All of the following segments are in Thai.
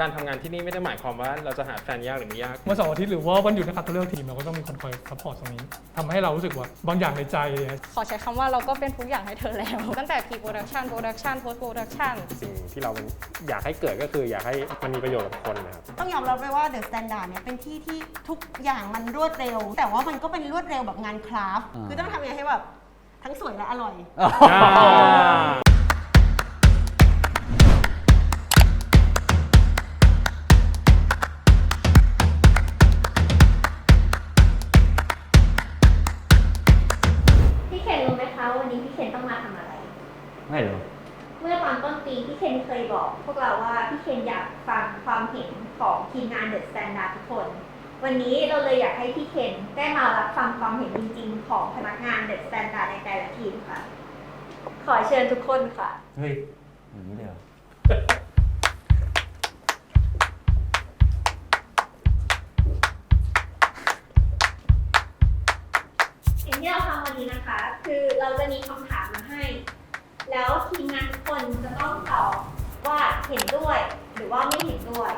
การทำงานที่นี่ไม่ได้หมายความว่าเราจะหาแฟนยากหรือไม่ยาก วันเสาร์อาทิตย์หรือว่าวันหยุดนะครับถ้าเลือกทีมเราก็ต้องมีคนคอยซัพพอร์ตตรงนี้ทำให้เรารู้สึกว่าบางอย่างในใจเนี่ยขอใช้คำว่าเราก็เป็นทุกอย่างให้เธอแล้ว ตั้งแต่ pre production production post production สิ่งที่เราอยากให้เกิดก็คืออยากให้มันมีประโยชน์กับคนนะครับ ต้องยอมรับเลยว่าเดอะสแตนดาร์ดเนี่ยเป็นที่ที่ทุกอย่างมันรวดเร็ว แต่ว่ามันก็เป็นรวดเร็วแบบงานคราฟต์อ่าคือต้องทำยังไงให้แบบทั้งสวยและอร่อยพี่ วันนี้เราเลยอยากให้พี่เคนได้มารับฟังความเห็นจริงๆ ของพนักงานเดอะสแตนดาร์ดในแต่ละทีมค่ะ ขอเชิญทุกคนค่ะ เฮ้ยอย่างนี้เลยเหรอสิ่งที่เราทำวันนี้นะคะ คือเราจะมีคำถามมาให้ แล้วทีมงานทุกคนจะต้องตอบว่าเห็นด้วย หรือว่าไม่เห็นด้วย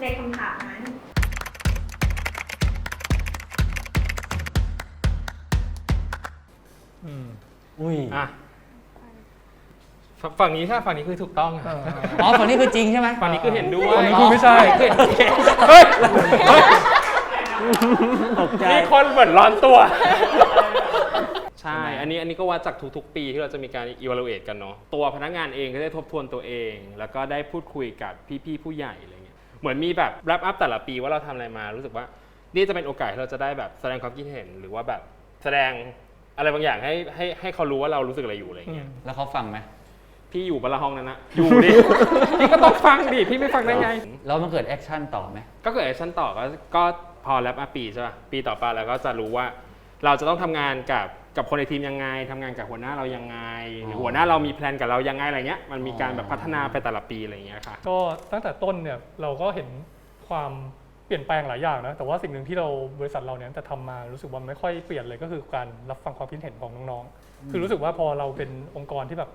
ในคำถามนั้น อืมอุ้ยอะฝฝั่งนี้ถ้าฝั่งนี้คือถูกต้องอะเอออ๋อฝั่งนี้คือจริงใช่ไหมฝั่งนี้คือเห็นด้วยฝั่งนี้คือไม่ใช่เฮ้ยเฮ้ยตกใจมีคนเหมือนร้อนตัว ใช่ อันนี้อันนี้ก็วัดจากทุกๆ ปีที่เราจะมีการ evaluate กันเนาะ ตัวพนักงานเองก็ได้ทบทวนตัวเอง แล้วก็ได้พูดคุยกับพี่ๆ ผู้ใหญ่อะไรเงี้ย เหมือนมีแบบ wrap up แต่ละปีว่าเราทำอะไรมา รู้สึกว่า นี่จะเป็นโอกาสที่เราจะได้แบบแสดงความคิดเห็น หรือว่าแบบแสดง อะไรบางอย่างให้ให้ให้เขารู้ว่าเรารู้สึกอะไรอยู่อะไรเงี้ยแล้วเขาฟังไหมพี่อยู่บนละห้องนั้นนะอยู่ดิ พี่ก็ต้องฟังดิพี่ไม่ฟังได้ไง แล้วมันเกิดแอคชั่นต่อไหมก็เกิดแอคชั่นต่อก็ก็พอแลปมาปีใช่ป่ะปีต่อไปเราก็จะรู้ว่า เราจะต้องทำงานกับกับคนในทีมยังไงทำงานกับหัวหน้าเรายังไงหรือหัวหน้าเรามีแพลนกับเรายังไงอะไรเงี้ยมันมีการแบบพัฒนาไปแต่ละปีอะไรเงี้ยค่ะ ก็ตั้งแต่ต้นเนี่ยเราก็เห็นความ เปลี่ยนแปลงหลายอย่างนะ แต่ว่าสิ่งหนึ่งที่เราบริษัทเราเนี่ยจะทำมารู้สึกว่าไม่ค่อยเปลี่ยนเลยก็คือการรับฟังความคิดเห็นของน้องๆ คือรู้สึกว่าพอเราเป็นองค์กรที่แบบ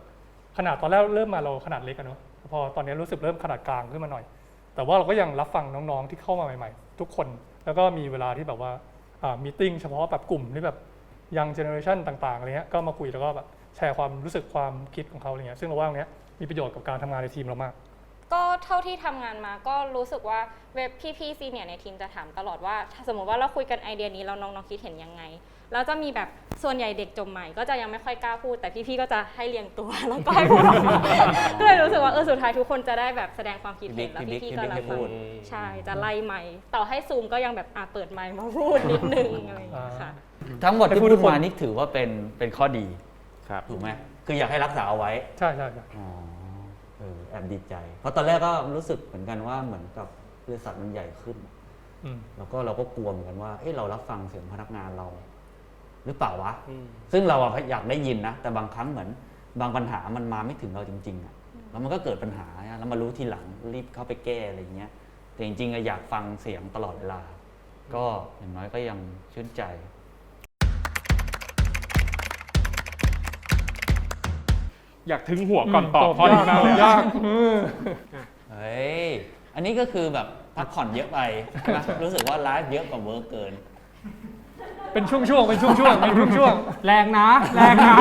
ขนาดตอนแรกเริ่มมาเราขนาดเล็กอะเนาะพอตอนนี้รู้สึกเริ่มขนาดกลางขึ้นมาหน่อย แต่ว่าเราก็ยังรับฟังน้องๆที่เข้ามาใหม่ๆ ทุกคน แล้วก็มีเวลาที่แบบว่าอ่ามีติ้งเฉพาะแบบกลุ่มที่แบบยังเจเนอเรชันต่างๆอะไรเงี้ยก็มาคุยแล้วก็แบบแชร์ความรู้สึกความคิดของเขาอะไรเงี้ยซึ่งเราว่าตรงเนี้ยมีประโยชน์กับการทำงานในทีมเรามาก ก็เท่าที่ทำงานมาก็รู้สึกว่าเว็บพี่ๆซีเนียในทีมจะถามตลอดว่าถ้าสมมติว่าเราคุยกันไอเดียนี้แล้วน้องๆคิดเห็นยังไง แล้วจะมีแบบส่วนใหญ่เด็กจบใหม่ก็จะยังไม่ค่อยกล้าพูด แต่พี่ๆก็จะให้เรียงตัว แล้วก็ให้พูดออกมาก็เลยรู้สึกว่าเออสุดท้ายทุกคนจะได้แบบแสดงความคิดเห็นแล้วพี่บิ๊กพี่ๆพี่ก็บิ๊กรับให้พูฟังด ใช่จะไล่ใหม่ต่อให้ซูมก็ยังแบบอะเปิดไมค์มาพูดนิดนึงอะไรอย่างเงี้ยค่ะ ทั้งหมดที่ให้พูพูดดทุกคนมานี่ถือว่าเป็นเป็นข้อดีครับ ถูกไหมคืออยากให้รักษาเอาไว้ ใช่ใช่ใช่ อ๋อ เออแอบดีใจ เพราะตอนแรกก็รู้สึกเหมือนกันว่าเหมือนกับบริษัทมันใหญ่ขึ้น อืม แล้วก็เราก็กลัวเหมือนกันว่า เอ้เรารับฟังเสียงพนักงานเรา หรือเปล่าวะ อืม ซึ่งเราอะอยากได้ยินนะ แต่บางครั้งเหมือน บางปัญหามันมาไม่ถึงเราจริง ๆอะแล้วมันก็เกิดปัญหาอะแล้วมารู้ทีหลังรีบเข้าไปแก้อะไรเงี้ย แต่จริงๆอะอยากฟังเสียงตลอดเวลา ก็อย่างน้อยก็ยังชื่นใจ อยากถึงหัวก่อนตอบข้อนี้มากเลยยากเออเฮ้ย อันนี้ก็คือแบบพักผ่อนเยอะไปใช่ไหมรู้สึกว่าไลฟ์เยอะกว่าเวิร์กเกิน เป็นช่วงๆเป็นช่วงๆเป็นช่วงแรงนะ แรงนะ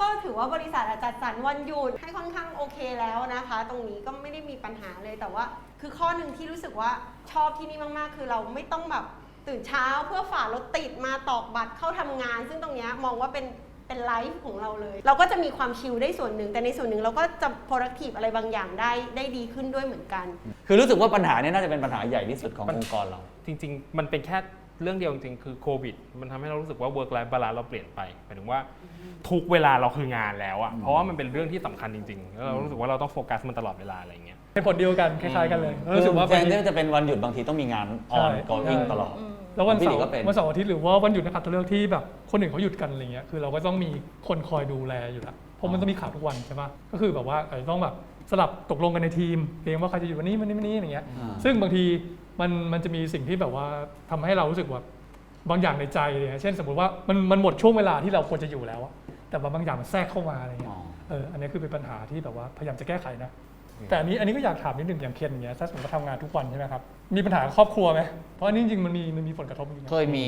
ก็ถือว่าบริษัทอะจัดสรรวันหยุดให้ค่อนข้างโอเคแล้วนะคะ ตรงนี้ก็ไม่ได้มีปัญหาเลยแต่ว่า คือข้อหนึ่งที่รู้สึกว่าชอบที่นี่มากๆ คือเราไม่ต้องแบบตื่นเช้าเพื่อฝ่ารถติดมาตอกบัตรเข้าทำงาน ซึ่งตรงเนี้ยมองว่าเป็น เป็นไลฟ์ของเราเลย เราก็จะมีความชิลได้ส่วนหนึ่ง แต่ในส่วนหนึ่งเราก็จะ productive อะไรบางอย่างได้ได้ดีขึ้นด้วยเหมือนกัน คือรู้สึกว่าปัญหาเนี้น่าจะเป็นปัญหาใหญ่ที่สุดขององค์กรเรา จริง ๆ มันเป็นแค่เรื่องเดียวจริงๆคือโควิด มันทำให้เรารู้สึกว่า work life balance เราเปลี่ยนไปหมายถึงว่าทุกเวลาเราคืองานแล้วอะเพราะว่ามันเป็นเรื่องที่สำคัญจริงๆแล้วเรารู้สึกว่าเราต้องโฟกัสมันตลอดเวลาอะไรอย่างเงี้ยๆเป็นผลเดียวกันคล้ายๆกันเลยแล้วรู้รู้สึสึกกว่าว่าแทนที่จะเป็นวันหยุดบางทีต้องมีงานออนใช่กออิงใช่ตลอด แล้ววันพี่เสาหลีร์ก็เป็น วันเสาร์อาทิตย์หรือว่าวันหยุดนะครับตัวเลือกที่แบบคนอื่นเขาหยุดกันอะไรเงี้ยคือเราก็ต้องมีคนคอยดูแลอยู่แล้วเพราะมันต้องมีข่าวทุกวันใช่ปะก็คือแบบว่าอาจจะต้องแบบสลับตกลงกันในทีมเองว่าใครจะอยู่วันนี้วันนี้วันนี้อะไรเงี้ย อ่า ซึ่งบางทีมันมันจะมีสิ่งที่แบบว่าทำให้เรารู้สึกว่าบางอย่างในใจเลยนะเช่นสมมติว่ามันมันหมดช่วงเวลาที่เราควรจะอยู่แล้วอะแต่ว่าบางอย่างมันแทรกเข้ามาอะไรเงี้อ๋ยอ เอออันนี้คือเป็นปัญหาที่แบบว่าพยายามจะแก้ไขนะ แต่อันนี้อันนี้ก็อยากถามนิดหนึ่งอย่างเคนเนี้ยถ้าสมมติว่าทำงานทุกวันใช่ไหมครับมีปัญหากับครอบครัวไหมเพราะอันนี้จริงๆมันมีมันมีผลกระทบจริงๆนะเคยมี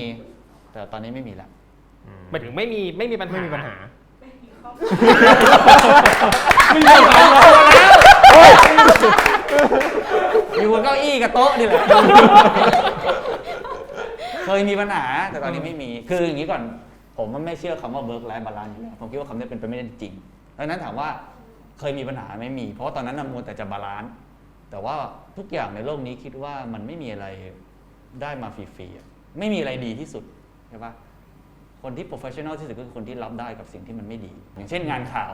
แต่ตอนนี้ไม่มีละหมายถึงไม่มีไม่มีปัญหาไม่มีปัญหาไม่มีปัญหาหรอกอยู่บนเก้าอี้กับโต๊ะนี่แหละเคยมีปัญหาแต่ตอนนี้ไม่มี คืออย่างนี้ก่อน ผมมันไม่เชื่อคำว่า work life balance อยู่แล้วผมคิดว่าคำนี้เป็นไปไม่ได้จริงดังนั้นถามว่า เคยมีปัญหาไม่มี เพราะตอนนั้นน่ะมัวแต่จะบาลานซ์แต่ว่าทุกอย่างในโลกนี้คิดว่ามันไม่มีอะไรได้มาฟรีๆไม่มีอะไรดีที่สุดใช่ปะคนที่ professional ที่สุดก็คือคนที่รับได้กับสิ่งที่มันไม่ดี อย่างเช่นงานข่าว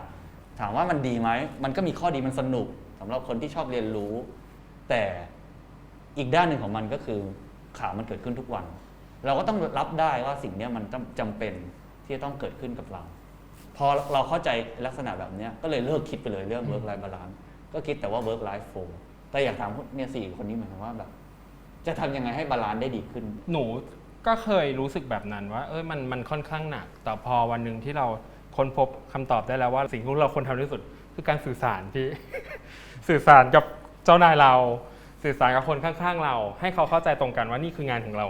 ถามว่ามันดีไหม มันก็มีข้อดีมันสนุกสำหรับคนที่ชอบเรียนรู้ แต่อีกด้านหนึ่งของมันก็คือข่าวมันเกิดขึ้นทุกวัน เราก็ต้องรับได้ว่าสิ่งนี้มันจำจำเป็นที่จะต้องเกิดขึ้นกับเรา พอเราเข้าใจลักษณะแบบเนี้ยก็เลยเลิกคิดไปเลยเรื่อง work life balance ก็คิดแต่ว่า work life flow แต่อยากถามพวกเนี่ยสี่คนนี้เหมือนกันว่าแบบ จะทำยังไงให้บาลานซ์ได้ดีขึ้น หนูก็เคยรู้สึกแบบนั้นว่า เอ้ยมันมันค่อนข้างหนัก แต่พอวันหนึ่งที่เราค้นพบคำตอบได้แล้วว่า สิ่งที่เราควรทำที่สุด คือการสื่อสารพี่ สื่อสารกับเจ้านายเรา สื่อสารกับคนข้างๆเรา ให้เขาเข้าใจตรงกันว่านี่คืองานของเรา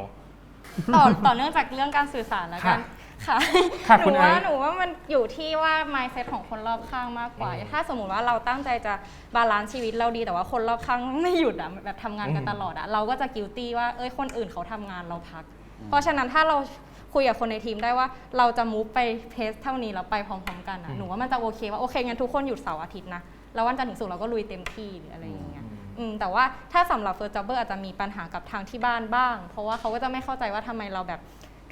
ต่อต่อเนื่องจากเรื่องการสื่อสารแล้วกัน ค่ะค่ะหคุนูณว่าไอซ์ หนูว่ามันอยู่ที่ว่า mindset ของคนรอบข้างมากกว่า ถ้าสมมติว่าเราตั้งใจจะบาลานซ์ชีวิตเราดีแต่ว่าคนรอบข้างไม่หยุดอะแบบทำงานกันตลอดอะเราก็จะ guilty ว่าเอ้ยคนอื่นเขาทำงานเราพัก เพราะฉะนั้นถ้าเราคุยกับคนในทีมได้ว่าเราจะมูฟไปเพสเท่านี้แล้วไปพร้อมๆกันอะหนูว่ามันจะโอเคว่าโอเคงั้นทุกคนหยุดเสาร์อาทิตย์นะแล้ววันจันทร์ถึงศุกร์เราก็ลุยเต็มที่หรืออะไรอย่างเงี้ย อืมแต่ว่าถ้าสำหรับเฟิร์สจ็อบเบอร์อาจจะมีปัญหากับทางที่บ้านบ้าง เพราะว่าเขาก็จะไม่เข้าใจว่าทำไมเราแบบ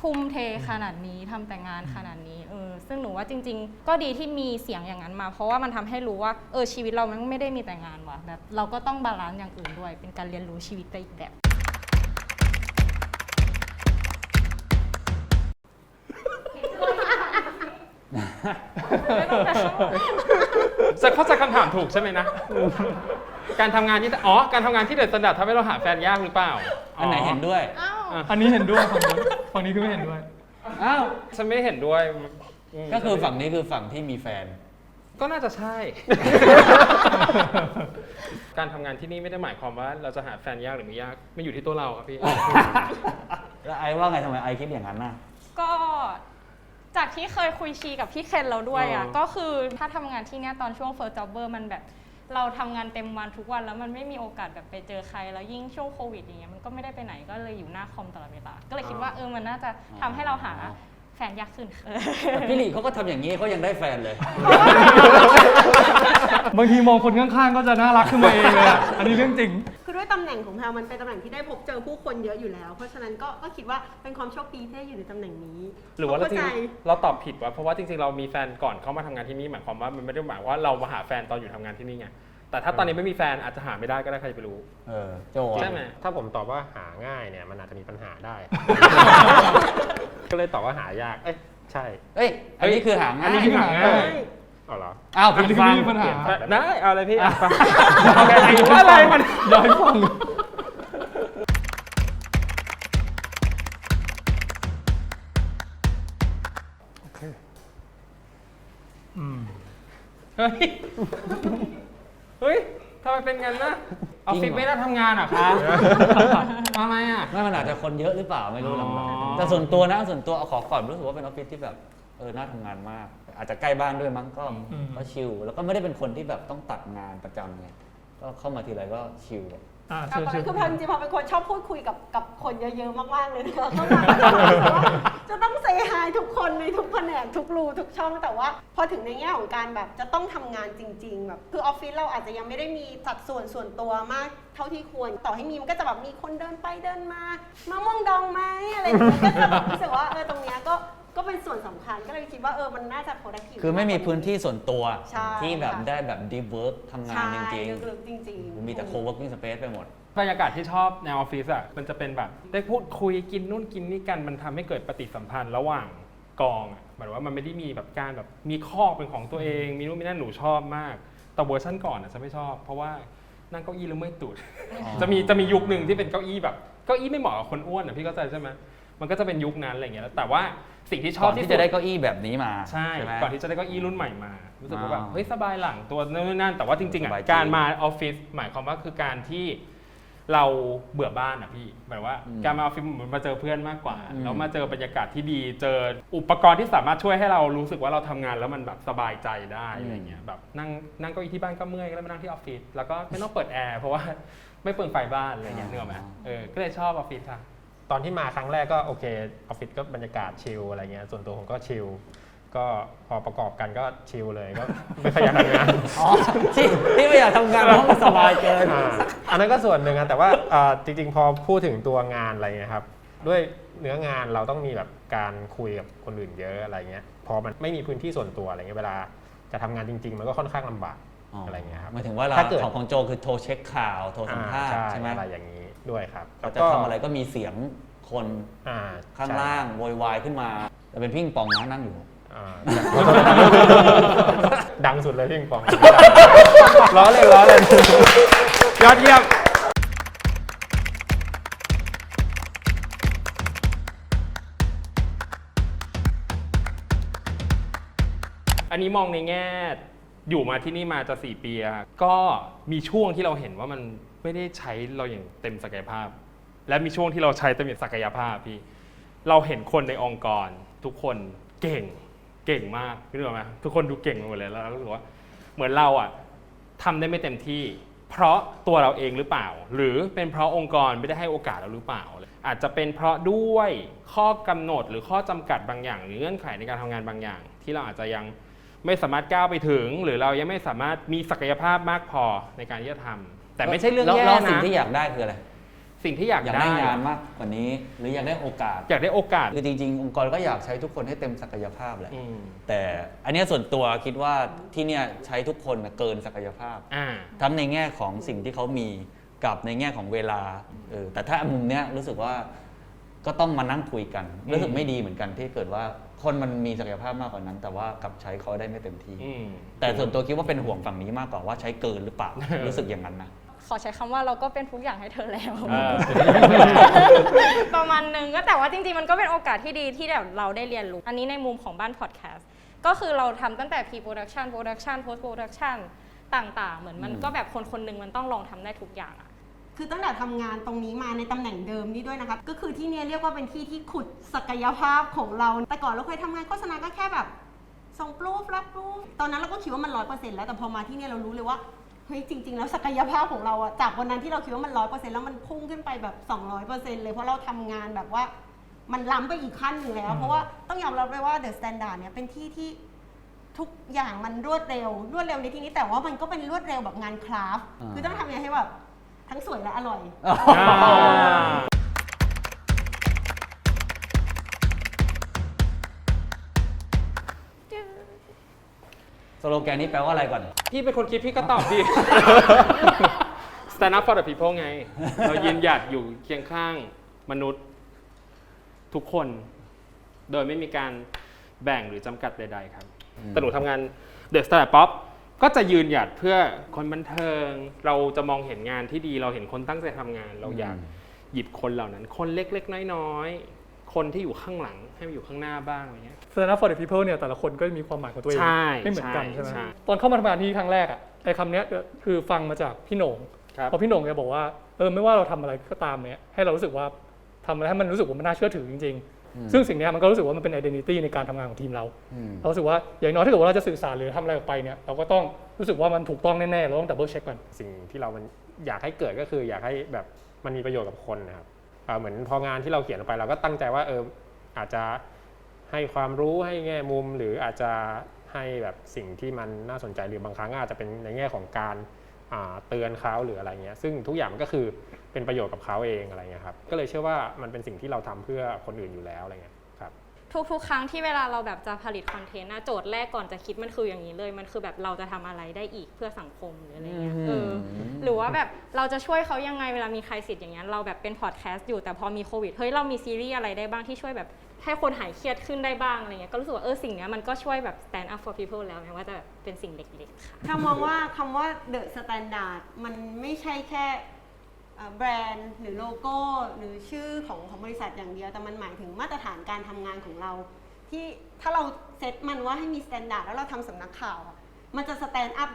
ทุ่มเทขนาดนี้ทำแต่งานขนาดนี้เออซึ่งหนูว่าจริง ๆ ก็ดีที่มีเสียงอย่างนั้นมา เพราะว่ามันทำให้รู้ว่าเออชีวิตเรามันไม่ได้มีแต่งานว่ะแบบเราก็ต้องบาลานซ์อย่างอื่นด้วย เป็นการเรียนรู้ชีวิตไปอีกแบบ จะเข้าใจคำถามถูกใช่ไหมนะ การทำงานที่ อ๋อ การทำงานที่เด็ดสแตนดาร์ดทำให้เราหาแฟนยากหรือเปล่า อันไหนเห็นด้วยอั นนี้เห็นด้วยฝั่งนี้ฝั่งนี้คือไม่เห็นด้วย อ้าว ฉันไม่เห็นด้วยมก็คือฝั่งนี้คือฝั่งที่มีแฟน ก็น่าจะใช่ การทำงานที่นี่ไม่ได้หมายความว่า เราจะหาแฟนยากหรือไม่ยากไม่อยู่ที่ตัวเราครับพี่ แล้วไอ้ว่าไงทำไมไอ้คิดอย่างนั้นน่ะ ก็จากที่เคยคุยชีกับพี่เคนเราด้วยอะ อ๋อ ก็คือถ้าทำงานที่เนี้ยตอนช่วงเฟิร์สจ็อบเบอร์มันแบบ เราทำงานเต็มวันทุกวันแล้วมันไม่มีโอกาสแบบไปเจอใคร แล้วยิ่งช่วงโควิดอย่างเงี้ยมันก็ไม่ได้ไปไหนก็เลยอยู่หน้าคอมตลอดเวลาก็เลยคิดว่าเออมันน่าจะทำให้เราหา แฟนยากขึ้นแต่พี่หลีเขาก็ทำอย่างนี้เขายังได้แฟนเลย บางทีมองคนข้างๆ ก็จะน่ารักขึ้นมาเองเลยอะอันนี้เรื่องจริง คือด้วยตำแหน่งของแพลมันเป็นตำแหน่งที่ได้พบเจอผู้คนเยอะอยู่แล้ว เพราะฉะนั้นก็ก็คิดว่าเป็นความโชคดีที่ได้อยู่ในตำแหน่งนี้หรือว่าเราเข้าจริใจงเราตอบผิดวะเพราะว่าจริงๆเรามีแฟนก่อนเข้ามาทำงานที่นี่หมายความว่ามันไม่ได้หมายว่าเรามาหาแฟนตอนอยู่ทำงานที่นี่ไงแต่ถ้าตอนนี้ไม่มีแฟนอาจจะหาไม่ได้ก็ได้ใครจะไปรู้ เออโจอะใช่ไหม ถ้าผมตอบว่าหาง่ายเนี่ยมันอาจจะมีปัญหาได้ ก็เลยตอบว่าหายาก เอ้ยใช่ เอ้ย อันนี้คือหางอันนี้คือหาง่าย เอาเหรออ้าวอันผิดนี้คือฟังไม่มีปัญหา ได้ เอาเลยพี่อะไปอะอะไรมันย้อยฟัง โอเค อืม เฮ้ย เฮ้ยทำไมเป็นงั้นนะ ออฟฟิศไม่ได้ทำงานเหรอคะทำไมอะ ไม่มันอาจจะคนเยอะหรือเปล่าไม่รู้ลำบากอ๋อแต่ส่วนตัวนะส่วนตัวเอาขอก่อนรู้สึกว่าเป็นออฟฟิศที่แบบเออน่าทำงานมาก อาจจะใกล้บ้านด้วยมั้งก็ก็ชิลแล้วก็ไม่ได้เป็นคนที่แบบต้องตัดงานประจำไงก็เข้ามาทีไรก็ชิลอะ อ่าอะเชิญตอนเชิญนั้นคือแพลจริงๆพอเป็นคนชอบพูดคุยกับกับคนเยอะๆมากๆเลยนะคะเข้ามาจะต้องเซฮายทุกคนในทุกแผนกทุกรูทุกช่องแต่ว่า พอถึงในแง่ของการแบบจะต้องทำงานจริง ๆ แบบคือออฟฟิศเราอาจจะยังไม่ได้มีสัดส่วนส่วนตัวมากเท่าที่ควรต่อให้มีมันก็จะแบบมีคนเดินไปเดินมามะม่วงดองไหมอะไรอย่างเงี้ยก็จะแบบรู้สึกว่าเออตรงเนี้ยก็ ก็เป็นส่วนสำคัญก็เลยคิดว่าเออมันน่าจะ productive คือไม่มีพื้นที่ส่วนตัวใช่ที่แบบค่ะ ได้แบบ deep work ทำงานใช่จริงลึกๆจริงๆ ๆ มีแต่ co-working space ไปหมด บรรยากาศที่ชอบในออฟฟิศอะมันจะเป็นแบบได้พูดคุยกินนู่นกินนี่กันมันทำให้เกิดปฏิสัมพันธ์ระหว่างกองอะหมายถึงว่ามันไม่ได้มีแบบการแบบมีคอกเป็นของตัวเอง มีนู่นมีนั่นหนูชอบมากแต่เวอร์ชันก่อนอะฉันไม่ชอบ เพราะว่านั่งเก้าอี้แล้วเมื่อยตูดอ๋อจะมีจะมียุคหนึ่งที่เป็นเก้าอี้แบบเก้าอี้ไม่เหมาะกับคนอ้วนอะพี่เข้าใจใช่ไหม มันก็จะเป็นยุคนั้นอะไรอย่างเงี้ยแต่ว่าสิ่งที่ชก่ออบนที่ที่สุจะดได้เก้าอี้แบบนี้มาใช่ไหม ก่อนที่จะได้เก้าอี้รุ่นใหม่มารู้สึกว่าแบบอ่าเฮ้ยสบายหลังตัวนู่นนั่นแต่ว่าจริงๆอะสบายจริง การมาออฟฟิศหมายความว่าคือการที่เราเบื่อบ้านอะพี่หมายว่าอืมการมาออฟฟิศเหมือนมาเจอเพื่อนมากกว่าอืม แล้วมาเจอบรรยากาศที่ดีเจออุปกรณ์ที่สามารถช่วยให้เรารู้สึกว่าเราทำงานแล้วมันแบบสบายใจได้อะไรเงี้ยแบบนั่งนั่งเก้าอี้ที่บ้านก็เมื่อยก็เลยมานั่งที่ออฟฟิศแล้วก็ไม่ต้องเปิดแอร์เพราะว่าไม่เปลืองไฟบ้านอะไรเงี้ยนึกออกไหมเออก็เลยชอบออฟฟิศค่ะ ตอนที่มาครั้งแรกก็โอเคออฟฟิศก็บรรยากาศชิลอะไรเงี้ยส่วนตัวผมก็ชิลก็พอประกอบกันก็ชิลเลยก็ไม่ขยันทำงาน อ๋อที่ที่ไม่อยากทำงานเพราะมันสบายเกิน อ่าอันนั้นก็ส่วนหนึ่งอะแต่ว่าอ่าจริง ๆ พอพูดถึงตัวงานอะไรเงี้ยครับ ด้วยเนื้องานเราต้องมีแบบการคุยกับคนอื่นเยอะอะไรเงี้ยพอมันไม่มีพื้นที่ส่วนตัวอะไรเงี้ยเวลาจะทำงานจริง ๆ มันก็ค่อนข้างลำบาก อะไรเงี้ยครับหมายถึงว่าเราถ้าเกิดของของโจคือโทรเช็คข่าวโทรสัมภาษณ์อ่ใช่ไหมอะไรอย่างนี้ด้วยครับเราจะแล้วก็ทำอะไรก็มีเสียงคนอ่าข้างใช่ล่างโวยวายขึ้นมาแต่เป็นพี่ปิงปองนะนั่งอยู่อ่าดังสุดเลยพี่ปิงปองล้อเล่นล้อเล่นยอดเยี่ยมอันนี้มองในแง่ อยู่มาที่นี่มาจะสี่ปีอะก็มีช่วงที่เราเห็นว่ามันไม่ได้ใช้เราอย่างเต็มศักยภาพ และมีช่วงที่เราใช้เต็มศักยภาพพี่ เราเห็นคนในองค์กร ทุกคนเก่งเก่งมากพี่รู้ไหมทุกคนดูเก่งหมดเลยแล้วรารู้สึกว่าเหมือนเราอะทำได้ไม่เต็มที่ เพราะตัวเราเองหรือเปล่า หรือเป็นเพราะองค์กรไม่ได้ให้โอกาสเราหรือเปล่า อาจจะเป็นเพราะด้วยข้อกำหนดหรือข้อจำกัดบางอย่างหรือเงื่อนไขในการทำงานบางอย่าง ที่เราอาจจะยัง ไม่สามารถก้าวไปถึง หรือเรายังไม่สามารถมีศักยภาพมากพอในการที่จะทำแต่ไม่ใช่เรื่องแล้วแย่แล้วสิ่งนะที่อยากได้คืออะไร สิ่งที่อยากอยากได้ได้งานมากกว่านี้ หรืออยากได้โอกาส อยากได้โอกาสคือจริง ๆ องค์กรก็อยากใช้ทุกคนให้เต็มศักยภาพแหละ อืมแต่อันเนี้ยส่วนตัวคิดว่าที่เนี่ยใช้ทุกคนน่ะเกินศักยภาพ อ่า ทั้งในแง่ของสิ่งที่เขามีกับในแง่ของเวลาเออแต่ถ้ามุมเนี้ยรู้สึกว่า ก็ต้องมานั่งคุยกันรู้สึกไม่ดีเหมือนกันที่เกิดว่าคนมันมีศักยภาพมากกว่านั้น แต่ว่ากลับใช้เขาได้ไม่เต็มที่ อืม แต่ส่วนตัวคิดว่าเป็นห่วงฝั่งนี้มากกว่าว่าใช้เกินหรือเปล่า รู้สึกอย่างนั้นนะ ขอใช้คำว่าเราก็เป็นทุกอย่างให้เธอแล้ว อ่า ประมาณหนึงก็แต่ว่าจริงๆ มันก็เป็นโอกาสที่ดีที่แบบเราได้เรียนรู้ อันนี้ในมุมของบ้านพอดแคสต์ก็คือเราทำตั้งแต่ pre-production production post production ต่างๆ เหมือนมันอืม ก็แบบคนคนหนึ่งมันต้องลองทำได้ทุกอย่างอะ คือตั้งแต่ทำงานตรงนี้มาในตำแหน่งเดิมนี่ด้วยนะคะก็คือที่เนี่ยเรียกว่าเป็นที่ที่ขุดศักยภาพของเรา แต่ก่อนเราเคยทำงานโฆษณาก็แค่แบบส่งรูปรับรูปตอนนั้นเราก็คิดว่ามันร้อยเปอร์เซ็นต์แล้วแต่พอมาที่เนี่ยเรารู้เลยว่าเฮ้ยจริง ๆ แล้วศักยภาพของเราอะจากวันนั้นที่เราคิดว่ามันร้อยเปอร์เซ็นต์แล้วมันพุ่งขึ้นไปแบบสองร้อยเปอร์เซ็นต์เลยเพราะเราทำงานแบบว่ามันล้ำไปอีกขั้นหนึ่งแล้ว เพราะว่าต้องยอมรับเลยว่าเดอะสแตนดาร์ดเนี่ยเป็นที่ที่ ทุกอย่างมันรวดเร็ว รวดเร็วในที่นี้แต่ว่ามันก็เป็นรวดเร็วแบบงานคราฟต์อ่า คือต้องทำยังไงให้แบบ ทั้งสวยและอร่อยอ่าสโลแกนนี้แปลว่าอะไรก่อน พี่เป็นคนคิดพี่ก็ตอบดิ stand up for the people ไง เรายืนหยัดอยู่เคียงข้างมนุษย์ทุกคน โดยไม่มีการแบ่งหรือจำกัดใด ๆ ครับอืมแต่หนูทำงาน The Star Pop ก็จะยืนหยัดเพื่อคนบันเทิง เราจะมองเห็นงานที่ดีเราเห็นคนตั้งใจทำงาน เราอยากหยิบคนเหล่านั้น คนเล็กๆ น้อยๆ คนที่อยู่ข้างหลังให้มาอยู่ข้างหน้าบ้างอะไรเงี้ย Stand up for the people เนี่ยแต่ละคนก็มีความหมายของตัวเองใช่ไม่เหมือนกันใช่ใช่ไหมใช่ตอนเข้ามาทำงานที่ครั้งแรกอะไอ้คำเนี้ยคือฟังมาจากพี่โหน่งครับพอพี่โหน่งแกบอกว่าเออไม่ว่าเราทำอะไรก็ตามเนี่ยให้เรารู้สึกว่าทำอะไรให้มันรู้สึกว่ามันน่าเชื่อถือจริงอืมๆ ซึ่งสิ่งเนี้ยมันก็รู้สึกว่ามันเป็น identity ในการทำงานของทีมเราอืมเรารู้สึกว่าอย่างน้อยถ้าเกิดว่าเราจะสื่อสารหรือทำอะไรออกไปเนี่ยเราก็ต้องรู้สึกว่ามันถูกต้องแน่ๆเราต้องดับเบิลเช็คก่อนสิ่งที่เรามันอยากให้เกิดก็คืออยากให้แบบมันมีประโยชน์กับคนนะครับอ่าเหมือนพองานที่เราเขียนออกไปเราก็ตั้งใจว่าเอออาจจะให้ความรู้ให้แง่มุม หรืออาจจะให้แบบสิ่งที่มันน่าสนใจหรือบางครั้งอาจจะเป็นในแง่ของการอ่า เตือนเขาหรืออะไรเงี้ยซึ่งทุกอย่างมันก็คือเป็นประโยชน์กับเขาเองอะไรเงี้ยครับก็เลยเชื่อว่ามันเป็นสิ่งที่เราทำเพื่อคนอื่นอยู่แล้วอะไรเงี้ย ทุกๆ ครั้งที่เวลาเราแบบจะผลิตคอนเทนต์นะโจทย์แรกก่อนจะคิดมันคืออย่างนี้เลย มันคือแบบเราจะทำอะไรได้อีกเพื่อสังคมหรืออะไรเงี้ยอืมเออหรือว่าแบบเราจะช่วยเขายังไงเวลามีใครสิทธิ์อย่างเงี้ยเราแบบเป็นพอดแคสต์อยู่แต่พอมีโควิดเฮ้ยเรามีซีรีส์อะไรได้บ้างที่ช่วยแบบให้คนหายเครียดขึ้นได้บ้างอะไรเงี้ยก็รู้สึกว่าเออสิ่งเนี้ยมันก็ช่วยแบบ stand up for people แล้วแม้ว่าจะแบบเป็นสิ่งเล็กๆค่ะถ้ามองว่าคำว่า the standard มันไม่ใช่แค่เอ่อ แบรนด์หรือโลโก้หรือชื่อของของบริษัทอย่างเดียว แต่มันหมายถึงมาตรฐานการทำงานของเรา ที่ถ้าเราเซตมันว่าให้มีสแตนดาร์ดแล้วเราทำสำนักข่าวอะมันจะสแตนด์อัพ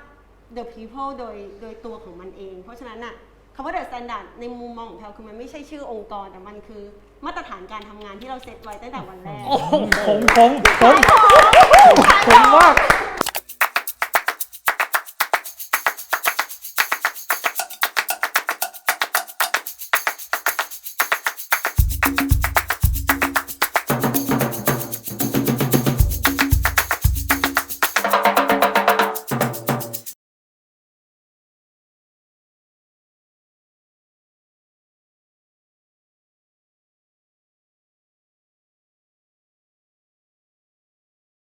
the people โดยโดยตัวของมันเอง เพราะฉะนั้นอะคำว่า the standard ในมุมมองของเราคือมันไม่ใช่ชื่อองค์กรแต่มันคือมาตรฐานการทำงานที่เราเซตไว้ตั้งแต่วันแรก ผมผมผมผมว่า